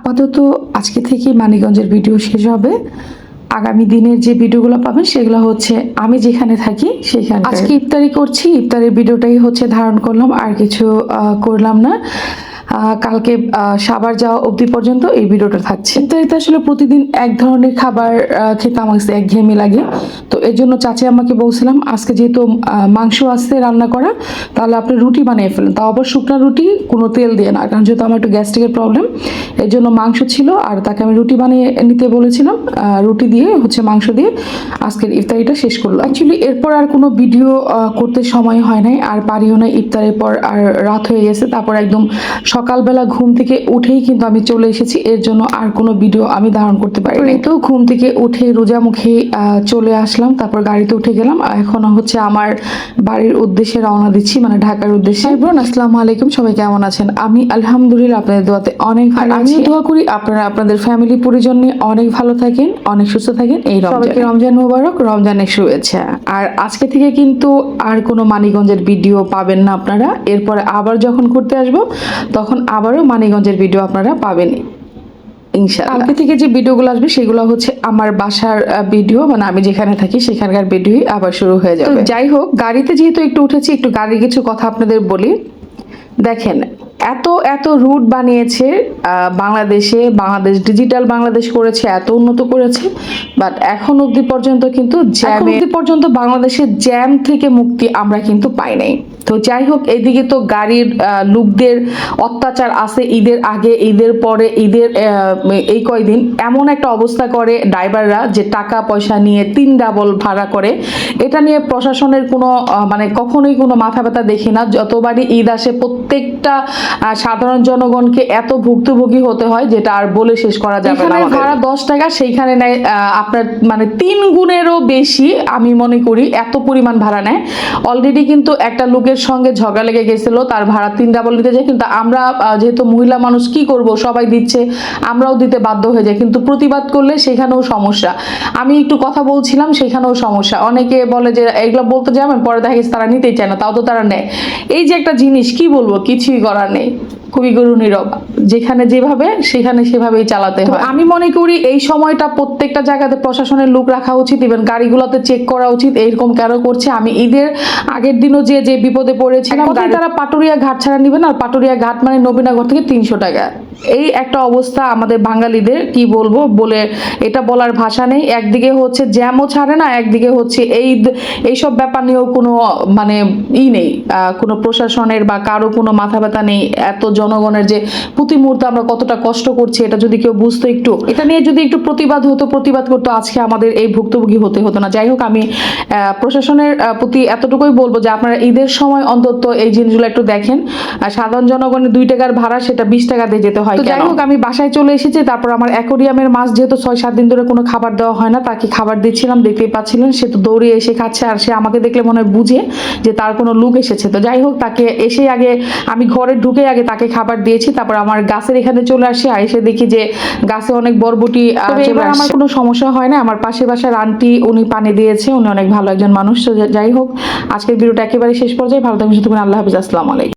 আপাতত আজকে থেকে মানিকগঞ্জের ভিডিও শেষ হবে। আগামী দিনের যে ভিডিওগুলো পাবেন সেগুলো হচ্ছে আমি যেখানে থাকি সেখানে আজকে ইফতারি করছি, ইফতারের ভিডিওটাই হচ্ছে ধারণ করলাম, আর কিছু করলাম না। কালকে সাবার যাওয়া অবধি পর্যন্ত এই ভিডিওটা থাকছে। ইফতারিতে আসলে প্রতিদিন এক ধরনের খাবার খেতে আমার কাছে একঘেয়েমি লাগে। তো এর জন্য চাচি আমাকে বলছিলাম, আজকে যেহেতু মাংস আসছে রান্না করা, তাহলে আপনি রুটি বানিয়ে ফেলেন। তাও আবার শুকনো রুটি, কোনো তেল দিয়ে না, কারণ যেহেতু আমার একটু গ্যাস্ট্রিকের প্রবলেম, এর জন্য মাংস ছিল, আর তাকে আমি রুটি বানিয়ে নিতে বলেছিলাম রুটি দিয়ে, হচ্ছে মাংস দিয়ে। আজকের ইফতারিটা শেষ করল। অ্যাকচুয়ালি এরপর আর কোনো ভিডিও করতে সময় হয় নাই, আর পারিও না ইফতারের পর, আর রাত হয়ে গেছে, তারপর একদম সকালবেলা ঘুম থেকে উঠেই কিন্তু আমি চলে এসেছি। এর জন্য আর কোনো ভিডিও আমি ধারণ করতে পারি তো ঘুম থেকে উঠে রোজা মুখে চলে আসলাম তারপর গাড়িতে উঠে গেলাম। এখন হচ্ছে আমার বাড়ির উদ্দেশ্যে রওনা দিচ্ছি মানে ঢাকার উদ্দেশ্যে। বোন আসসালামু আলাইকুম সবাই কেমন আছেন? আমি আলহামদুলিল্লাহ আপনাদের দোয়াতে অনেক ভালো আছি। দোয়া করি আপনারা আপনাদের ফ্যামিলি পরিজন নিয়ে অনেক ভালো থাকেন অনেক সুস্থ থাকেন। এই সবাইকে রমজান মোবারক রমজানের শুভেচ্ছা। আর আজকে থেকে কিন্তু আর কোনো মানিগঞ্জের ভিডিও পাবেন না আপনারা। এরপরে আবার যখন ঘুরতে আসব তখন আবারও মানিগঞ্জের ভিডিও আপনারা পাবেন কালকে থেকে যে ভিডিওগুলো আসবে সেগুলো হচ্ছে আমার বাসার ভিডিও। মানে আমি যেখানে থাকি সেখানকার ভিডিওই আবার শুরু হয়ে যাবে। যাই হোক গাড়িতে যেহেতু একটু উঠেছি একটু গাড়ির কিছু কথা আপনাদের বলি। দেখেন এত এত রুট বানিয়েছে বাংলাদেশে বাংলাদেশ ডিজিটাল বাংলাদেশ করেছে এত উন্নত করেছে। বাট এখন অবধি পর্যন্ত কিন্তু জ্যাম অবধি পর্যন্ত বাংলাদেশের জ্যাম থেকে মুক্তি আমরা কিন্তু পাই নাই। তো যাই হোক এদিকে তো গাড়ির লোকদের অত্যাচার আছে ঈদের আগে ঈদের পরে ঈদের এই কয়দিন। এমন একটা অবস্থা করে ড্রাইভাররা যে টাকা পয়সা নিয়ে তিন ডাবল ভাড়া করে। এটা নিয়ে প্রশাসনের কোনো মানে কখনোই কোনো মাথা ব্যথা দেখি না। যতবারই ঈদ আসে প্রত্যেকটা সাধারণ জনগণকে এত ভুক্তভোগী হতে হয় যেটা আর বলে শেষ করা যাবে না ভাড়া দশ টাকা সেইখানে নেয় আপনার মানে তিন গুণেরও বেশি আমি মনে করি এত পরিমাণ ভাড়া নেয়। অলরেডি কিন্তু একটা লোকের সঙ্গে ঝগড়া লেগে গেছিল, তার ভাড়া তিন ডাবল দিতে যায়। কিন্তু আমরা যেহেতু মহিলা মানুষ, কি করব? সবাই দিচ্ছে, আমরাও দিতে বাধ্য হয়ে যায় কিন্তু প্রতিবাদ করলে সেখানেও সমস্যা। আমি একটু কথা বলছিলাম, সেখানেও সমস্যা। অনেকে বলে যে, এগুলো বলতে যাবেন পরে দেখা গেছে তারা নিতেই চায় না, তাও তো তারা নেয়। এই যে একটা জিনিস, কি বলব? কিছুই করার নেই। খুবই গুরু নীরব। যেখানে যেভাবে সেখানে সেভাবেই চালাতে হয়। আমি মনে করি এই সময়টা প্রত্যেকটা জায়গাতে প্রশাসনের লোক রাখা উচিত ইভেন গাড়িগুলোতে চেক করা উচিত এরকম কেন করছে। আমি ঈদের আগের দিনও যে যে বিপদে পড়েছিলাম তারা পাটুরিয়া ঘাট ছাড়া নেবেন আর পাটুরিয়া ঘাট মানে নবীনগর থেকে তিনশো টাকা। এই একটা অবস্থা আমাদের বাঙালিদের, কি বলব? বলে এটা বলার ভাষা নেই। একদিকে হচ্ছে জ্যামও ছাড়ে না, একদিকে হচ্ছে এই এইসব ব্যাপার নিয়েও কোনো মানে ই নেই। কোনো প্রশাসনের বা কারও কোনো মাথা ব্যথা নেই। এত জনগণের যে প্রতি মুহূর্তে আমরা কতটা কষ্ট করছি, এটা যদি কেউ বুঝতো একটু। এটা নিয়ে যদি একটু প্রতিবাদ হতো, প্রতিবাদ করতো, আজকে আমাদের এই ভুক্তভোগী হতে হতো না। যাই হোক, আমি প্রশাসনের প্রতি এতটুকুই বলব যে আপনারা ঈদের সময় অন্তত এই জিনিসগুলো একটু দেখেন। সাধারণ জনগণের দুই টাকার ভাড়া, সেটা বিশ টাকা দিয়ে যেতে হয়। যাই হোক আমি বাসায় চলে এসেছি তারপর আমার অ্যাকোরিয়ামের মাছ যেহেতু ছয় সাত দিন ধরে কোনো খাবার দেওয়া হয় না তাকে খাবার দিচ্ছিলাম দেখতেই পাচ্ছিলেন সে তো দৌড়ে এসে খাচ্ছে আর সে আমাকে দেখলে মনে হয় বুঝে যে তার কোনো লুক এসেছে। তো যাই হোক তাকে এসে আগে আমি ঘরে ঢুকে আগে তাকে খাবার দিয়েছি তারপর আমার গাছের এখানে চলে আসি আর এসে দেখি যে গাছে অনেক বরবটি এবার আমার কোনো সমস্যা হয় না আমার পাশে বাসার আন্টি উনি পানি দিয়েছে উনি অনেক ভালো একজন মানুষ তো যাই হোক আজকের ভিডিওটা একেবারে শেষ পর্যায়ে ভালো থাকবেন সুতরাং আল্লাহ হাফিজ আসসালামু আলাইকুম।